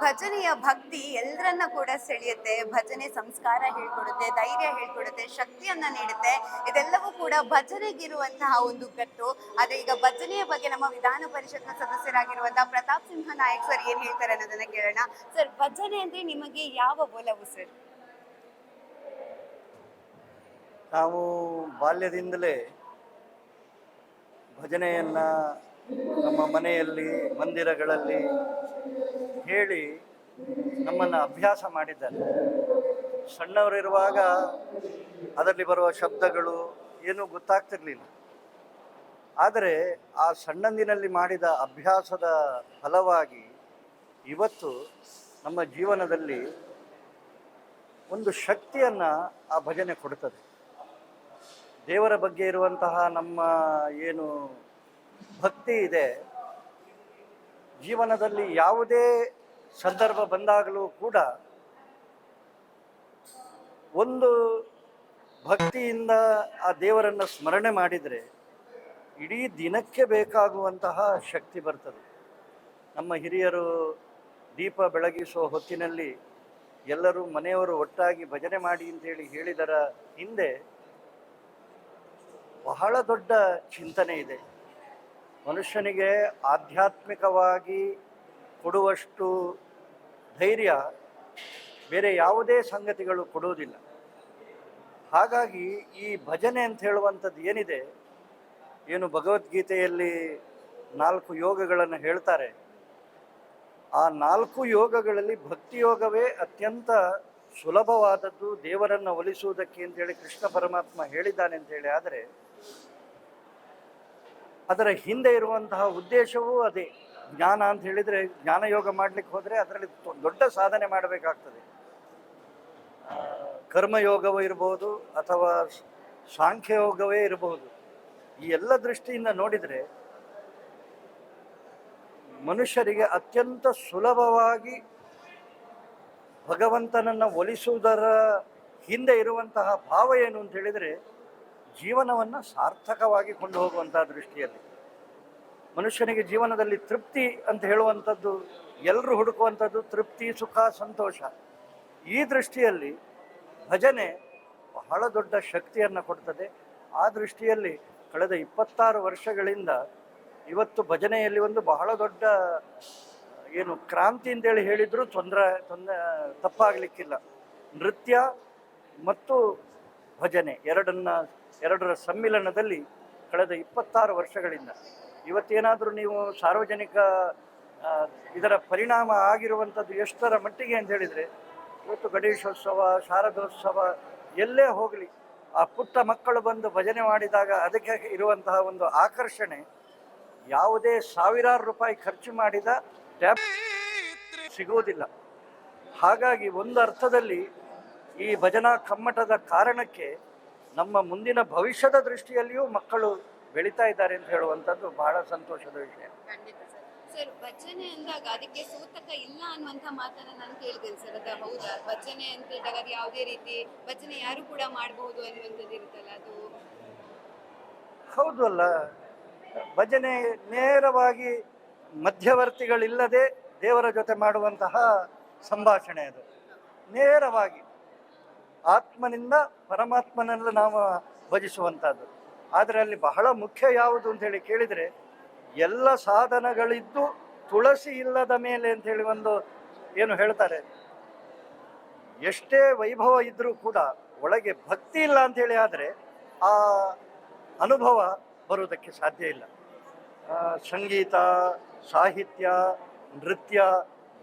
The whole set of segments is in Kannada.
ಭಜನೆಯ ಭಕ್ತಿ ಎಲ್ಲರನ್ನ ಕೂಡ ಸೆಳೆಯುತ್ತೆ. ಭಜನೆ ಸಂಸ್ಕಾರ ಹೇಳ್ಕೊಡುತ್ತೆ, ಧೈರ್ಯ ಹೇಳ್ಕೊಡುತ್ತೆ, ಶಕ್ತಿಯನ್ನ ನೀಡುತ್ತೆ. ಇದೆಲ್ಲವೂ ಕೂಡ ಭಜನೆಗಿರುವಂತಹ ಒಂದು ಗಟ್ಟು ಆದ್ರೆ ಈಗ ಭಜನೆಯ ಬಗ್ಗೆ ನಮ್ಮ ವಿಧಾನ ಪರಿಷತ್ನ ಸದಸ್ಯರಾಗಿರುವಂತಹ ಪ್ರತಾಪ್ ಸಿಂಹ ನಾಯಕ್ ಸರ್ ಏನ್ ಹೇಳ್ತಾರೆ ಅನ್ನೋದನ್ನ ಕೇಳೋಣ. ಸರ್, ಭಜನೆ ಅಂದ್ರೆ ನಿಮಗೆ ಯಾವ ಒಲವು ಸರ್? ನಾವು ಬಾಲ್ಯದಿಂದಲೇ ಭಜನೆಯನ್ನು ನಮ್ಮ ಮನೆಯಲ್ಲಿ, ಮಂದಿರಗಳಲ್ಲಿ ಹೇಳಿ ನಮ್ಮನ್ನು ಅಭ್ಯಾಸ ಮಾಡಿದ್ದಾರೆ. ಸಣ್ಣವರಿರುವಾಗ ಅದರಲ್ಲಿ ಬರುವ ಶಬ್ದಗಳು ಏನೂ ಗೊತ್ತಾಗ್ತಿರಲಿಲ್ಲ. ಆದರೆ ಆ ಸಣ್ಣಂದಿನಲ್ಲಿ ಮಾಡಿದ ಅಭ್ಯಾಸದ ಫಲವಾಗಿ ಇವತ್ತು ನಮ್ಮ ಜೀವನದಲ್ಲಿ ಒಂದು ಶಕ್ತಿಯನ್ನು ಆ ಭಜನೆ ಕೊಡುತ್ತದೆ ದೇವರ ಬಗ್ಗೆ ಇರುವಂತಹ ನಮ್ಮ ಏನು ಭಕ್ತಿ ಇದೆ. ಜೀವನದಲ್ಲಿ ಯಾವುದೇ ಸಂದರ್ಭ ಬಂದಾಗಲೂ ಕೂಡ ಒಂದು ಭಕ್ತಿಯಿಂದ ಆ ದೇವರನ್ನು ಸ್ಮರಣೆ ಮಾಡಿದರೆ ಇಡೀ ದಿನಕ್ಕೆ ಬೇಕಾಗುವಂತಹ ಶಕ್ತಿ ಬರ್ತದೆ. ನಮ್ಮ ಹಿರಿಯರು ದೀಪ ಬೆಳಗಿಸುವ ಹೊತ್ತಿನಲ್ಲಿ ಎಲ್ಲರೂ ಮನೆಯವರು ಒಟ್ಟಾಗಿ ಭಜನೆ ಮಾಡಿ ಅಂತೇಳಿ ಹೇಳಿದರ ಹಿಂದೆ ಬಹಳ ದೊಡ್ಡ ಚಿಂತನೆ ಇದೆ. ಮನುಷ್ಯನಿಗೆ ಆಧ್ಯಾತ್ಮಿಕವಾಗಿ ಕೊಡುವಷ್ಟು ಧೈರ್ಯ ಬೇರೆ ಯಾವುದೇ ಸಂಗತಿಗಳು ಕೊಡುವುದಿಲ್ಲ. ಹಾಗಾಗಿ ಈ ಭಜನೆ ಅಂತ ಹೇಳುವಂಥದ್ದು ಏನಿದೆ? ಏನು ಭಗವದ್ಗೀತೆಯಲ್ಲಿ ನಾಲ್ಕು ಯೋಗಗಳನ್ನು ಹೇಳ್ತಾರೆ. ಆ ನಾಲ್ಕು ಯೋಗಗಳಲ್ಲಿ ಭಕ್ತಿ ಯೋಗವೇ ಅತ್ಯಂತ ಸುಲಭವಾದದ್ದು ದೇವರನ್ನು ಒಲಿಸುವುದಕ್ಕೆ ಅಂತೇಳಿ ಕೃಷ್ಣ ಪರಮಾತ್ಮ ಹೇಳಿದ್ದಾನೆ ಅಂತೇಳಿ ಆದರೆ ಅದರ ಹಿಂದೆ ಇರುವಂತಹ ಉದ್ದೇಶವೂ ಅದೇ. ಜ್ಞಾನ ಅಂತ ಹೇಳಿದರೆ ಜ್ಞಾನಯೋಗ ಮಾಡಲಿಕ್ಕೆ ಹೋದರೆ ಅದರಲ್ಲಿ ದೊಡ್ಡ ಸಾಧನೆ ಮಾಡಬೇಕಾಗ್ತದೆ. ಕರ್ಮಯೋಗವೂ ಇರಬಹುದು ಅಥವಾ ಸಾಂಖ್ಯಯೋಗವೇ ಇರಬಹುದು ಈ ಎಲ್ಲ ದೃಷ್ಟಿಯಿಂದ ನೋಡಿದರೆ ಮನುಷ್ಯರಿಗೆ ಅತ್ಯಂತ ಸುಲಭವಾಗಿ ಭಗವಂತನನ್ನು ಒಲಿಸುವುದರ ಹಿಂದೆ ಇರುವಂತಹ ಭಾವ ಏನು ಅಂತ ಹೇಳಿದರೆ ಜೀವನವನ್ನು ಸಾರ್ಥಕವಾಗಿ ಕೊಂಡು ಹೋಗುವಂತಹ ದೃಷ್ಟಿಯಲ್ಲಿ. ಮನುಷ್ಯನಿಗೆ ಜೀವನದಲ್ಲಿ ತೃಪ್ತಿ ಅಂತ ಹೇಳುವಂಥದ್ದು ಎಲ್ಲರೂ ಹುಡುಕುವಂಥದ್ದು ತೃಪ್ತಿ, ಸುಖ, ಸಂತೋಷ. ಈ ದೃಷ್ಟಿಯಲ್ಲಿ ಭಜನೆ ಬಹಳ ದೊಡ್ಡ ಶಕ್ತಿಯನ್ನು ಕೊಡ್ತದೆ. ಆ ದೃಷ್ಟಿಯಲ್ಲಿ ಕಳೆದ ಇಪ್ಪತ್ತಾರು ವರ್ಷಗಳಿಂದ ಇವತ್ತು ಭಜನೆಯಲ್ಲಿ ಒಂದು ಬಹಳ ದೊಡ್ಡ, ಏನು ಕ್ರಾಂತಿ ಅಂತೇಳಿ ಹೇಳಿದರೂ ತೊಂದರೆ ತೊಂದರೆ, ತಪ್ಪಾಗಲಿಕ್ಕಿಲ್ಲ. ನೃತ್ಯ ಮತ್ತು ಭಜನೆ ಎರಡನ್ನ ಎರಡರ ಸಮ್ಮಿಲನದಲ್ಲಿ ಕಳೆದ ಇಪ್ಪತ್ತಾರು ವರ್ಷಗಳಿಂದ. ಇವತ್ತೇನಾದರೂ ನೀವು ಸಾರ್ವಜನಿಕ ಇದರ ಪರಿಣಾಮ ಆಗಿರುವಂಥದ್ದು ಎಷ್ಟರ ಮಟ್ಟಿಗೆ ಅಂತ ಹೇಳಿದರೆ, ಇವತ್ತು ಗಣೇಶೋತ್ಸವ, ಶಾರದೋತ್ಸವ, ಎಲ್ಲೇ ಹೋಗಲಿ, ಆ ಪುಟ್ಟ ಮಕ್ಕಳು ಬಂದು ಭಜನೆ ಮಾಡಿದಾಗ ಅದಕ್ಕೆ ಇರುವಂತಹ ಒಂದು ಆಕರ್ಷಣೆ, ಯಾವುದೇ ಸಾವಿರಾರು ರೂಪಾಯಿ ಖರ್ಚು ಮಾಡಿದ ಟ್ಯಾಬ್ ಸಿಗುವುದಿಲ್ಲ. ಹಾಗಾಗಿ ಒಂದು ಅರ್ಥದಲ್ಲಿ ಈ ಭಜನಾ ಕಮ್ಮಟದ ಕಾರಣಕ್ಕೆ ನಮ್ಮ ಮುಂದಿನ ಭವಿಷ್ಯದ ದೃಷ್ಟಿಯಲ್ಲಿಯೂ ಮಕ್ಕಳು ಬೆಳೀತಾ ಇದ್ದಾರೆ ಅಂತ ಹೇಳುವಂಥದ್ದು ಬಹಳ ಸಂತೋಷದ ವಿಷಯ. ಖಂಡಿತ ಸರ್. ಭಜನೆ ಅಂದಾಗ ಅದಕ್ಕೆ ಸೂತಕ ಇಲ್ಲ ಅನ್ನುವಂಥ ಮಾತನ್ನ ನಾನು ಕೇಳಿದ್ದೇನೆ ಸರ್ ಅದು ಹೌದಾ? ಭಜನೆ ಅಂತ ಹೇಳಿದಾಗ ಅದು ಯಾವುದೇ ರೀತಿ ಭಜನೆ ಯಾರು ಕೂಡ ಮಾಡಬಹುದು ಅನ್ನುವಂಥದ್ದು ಇರುತ್ತಲ್ಲ ಅದು? ಹೌದು ಅಲ್ಲ. ಭಜನೆ ನೇರವಾಗಿ ಮಧ್ಯವರ್ತಿಗಳಿಲ್ಲದೆ ದೇವರ ಜೊತೆ ಮಾಡುವಂತಹ ಸಂಭಾಷಣೆ ಅದು. ನೇರವಾಗಿ. ಆತ್ಮನಿಂದ ಪರಮಾತ್ಮನೆಲ್ಲ ನಾವು ಭಜಿಸುವಂಥದ್ದು ಆದರೆ ಅಲ್ಲಿ ಬಹಳ ಮುಖ್ಯ ಯಾವುದು ಅಂತ ಹೇಳಿ ಕೇಳಿದರೆ ಎಲ್ಲ ಸಾಧನಗಳಿದ್ದು ತುಳಸಿ ಇಲ್ಲದ ಮೇಲೆ ಅಂತ ಹೇಳಿ ಒಂದು ಏನು ಹೇಳ್ತಾರೆ, ಎಷ್ಟೇ ವೈಭವ ಇದ್ದರೂ ಕೂಡ ಒಳಗೆ ಭಕ್ತಿ ಇಲ್ಲ ಅಂತೇಳಿ ಆದರೆ ಆ ಅನುಭವ ಬರುವುದಕ್ಕೆ ಸಾಧ್ಯ ಇಲ್ಲ. ಸಂಗೀತ, ಸಾಹಿತ್ಯ, ನೃತ್ಯ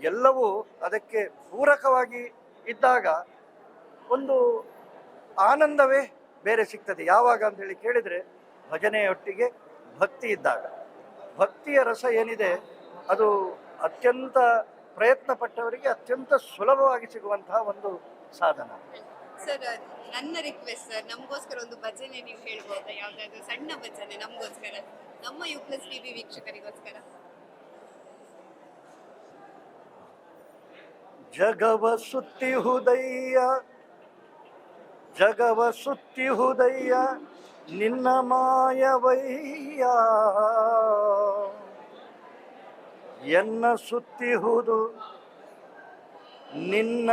ಎಲ್ಲವೂ ಅದಕ್ಕೆ ಪೂರಕವಾಗಿ ಇದ್ದಾಗ ಒಂದು ಆನಂದವೇ ಬೇರೆ ಸಿಗ್ತದೆ. ಯಾವಾಗ ಅಂತೇಳಿ ಕೇಳಿದರೆ ಭಜನೆಯೊಟ್ಟಿಗೆ ಭಕ್ತಿ ಇದ್ದಾಗ. ಭಕ್ತಿಯ ರಸ ಏನಿದೆ ಅದು ಅತ್ಯಂತ ಪ್ರಯತ್ನ ಪಟ್ಟವರಿಗೆ ಅತ್ಯಂತ ಸುಲಭವಾಗಿ ಸಿಗುವಂತಹ ಒಂದು ಸಾಧನ. ಸರ್ ನನ್ನ ರಿಕ್ವೆಸ್ಟ್ ಸರ್ ನಮಗೋಸ್ಕರ ಒಂದು ಭಜನೆ ನೀವು ಹೇಳ್ಬೋದಾ? ಯಾವ್ದಾದ್ರು ಸಣ್ಣ ಭಜನೆ ನಮಗೋಸ್ಕರ ನಮ್ಮ ಯು ಪ್ಲಸ್ ಟಿವಿ ವೀಕ್ಷಕರಿಗೋಸ್ಕರ? ಜಗವ ಸುತ್ತಿಹುದಯ್ಯ ಜಗವ ಸುತ್ತಿಹುದಯ್ಯ ನಿನ್ನ ಮಾಯವಯ್ಯ. ಎನ್ನ ಸುತ್ತಿಹುದು ನಿನ್ನ.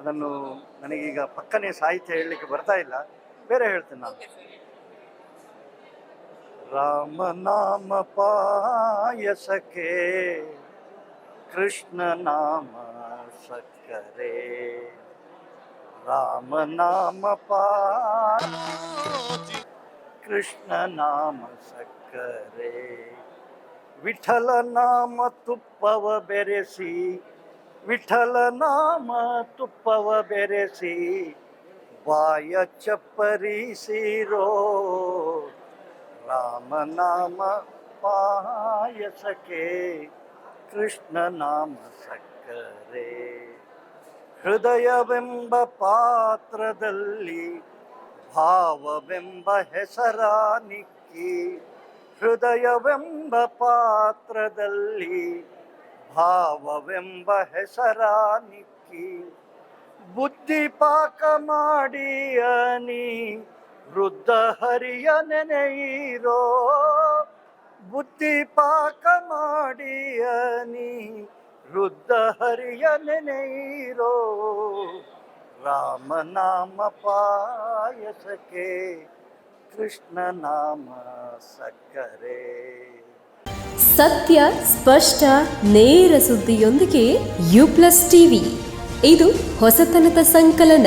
ಅದನ್ನು ನನಗೀಗ ಪಕ್ಕನೆ ಸಾಹಿತ್ಯ ಹೇಳಲಿಕ್ಕೆ ಬರ್ತಾ ಇಲ್ಲ, ಬೇರೆ ಹೇಳ್ತೇನೆ ನಾನು. ರಾಮನಾಮ ಪಾಯಸಕೆ ಕೃಷ್ಣ ನಾಮ ಸಕ್ಕರೆ. ರಾಮನಾಮ ಪಾ ಕೃಷ್ಣ ನಾಮ ಸಕ್ಕರೆ ವಿಠಲ ನಾಮ ತುಪ್ಪವ ಬೆರೆಸಿ ವಿಠಲ ನಾಮ ತುಪ್ಪವ ಬೆರೆಸಿ ಬಾಯ ಚಪ್ಪರಿಸಿರೋ ರಾಮನಾಮ ಪಾಯಸಕ್ಕೆ ಕೃಷ್ಣ ನಾಮ ಸಕ್ಕರೆ ಹೃದಯವೆಂಬ ಪಾತ್ರದಲ್ಲಿ, ಭಾವವೆಂಬ ಹೆಸರಾನಿಕ್ಕಿ, ಹೃದಯವೆಂಬ ಪಾತ್ರದಲ್ಲಿ, ಭಾವವೆಂಬ ಹೆಸರ ನಿಕ್ಕಿ ಬುದ್ಧಿ ಪಾಕ ಮಾಡಿಯನಿ ವೃದ್ಧ ಹರಿಯ ನೆನೆಯಿರೋ. ಬುದ್ಧಿ ಪಾಕ ಮಾಡಿಯನಿ ವೃದ್ಧ ಹರಿಯ ನೆನೆಯಿರೋ ರಾಮನಾಮ ಪಾಯಸಕ್ಕೆ ಕೃಷ್ಣ ನಾಮ ಸಕ್ಕರೆ. ಸತ್ಯ, ಸ್ಪಷ್ಟ, ನೇರ ಸುದ್ದಿಯೊಂದಿಗೆ ಯು ಪ್ಲಸ್ ಟಿವಿ. ಇದು ಹೊಸತನದ ಸಂಕಲನ.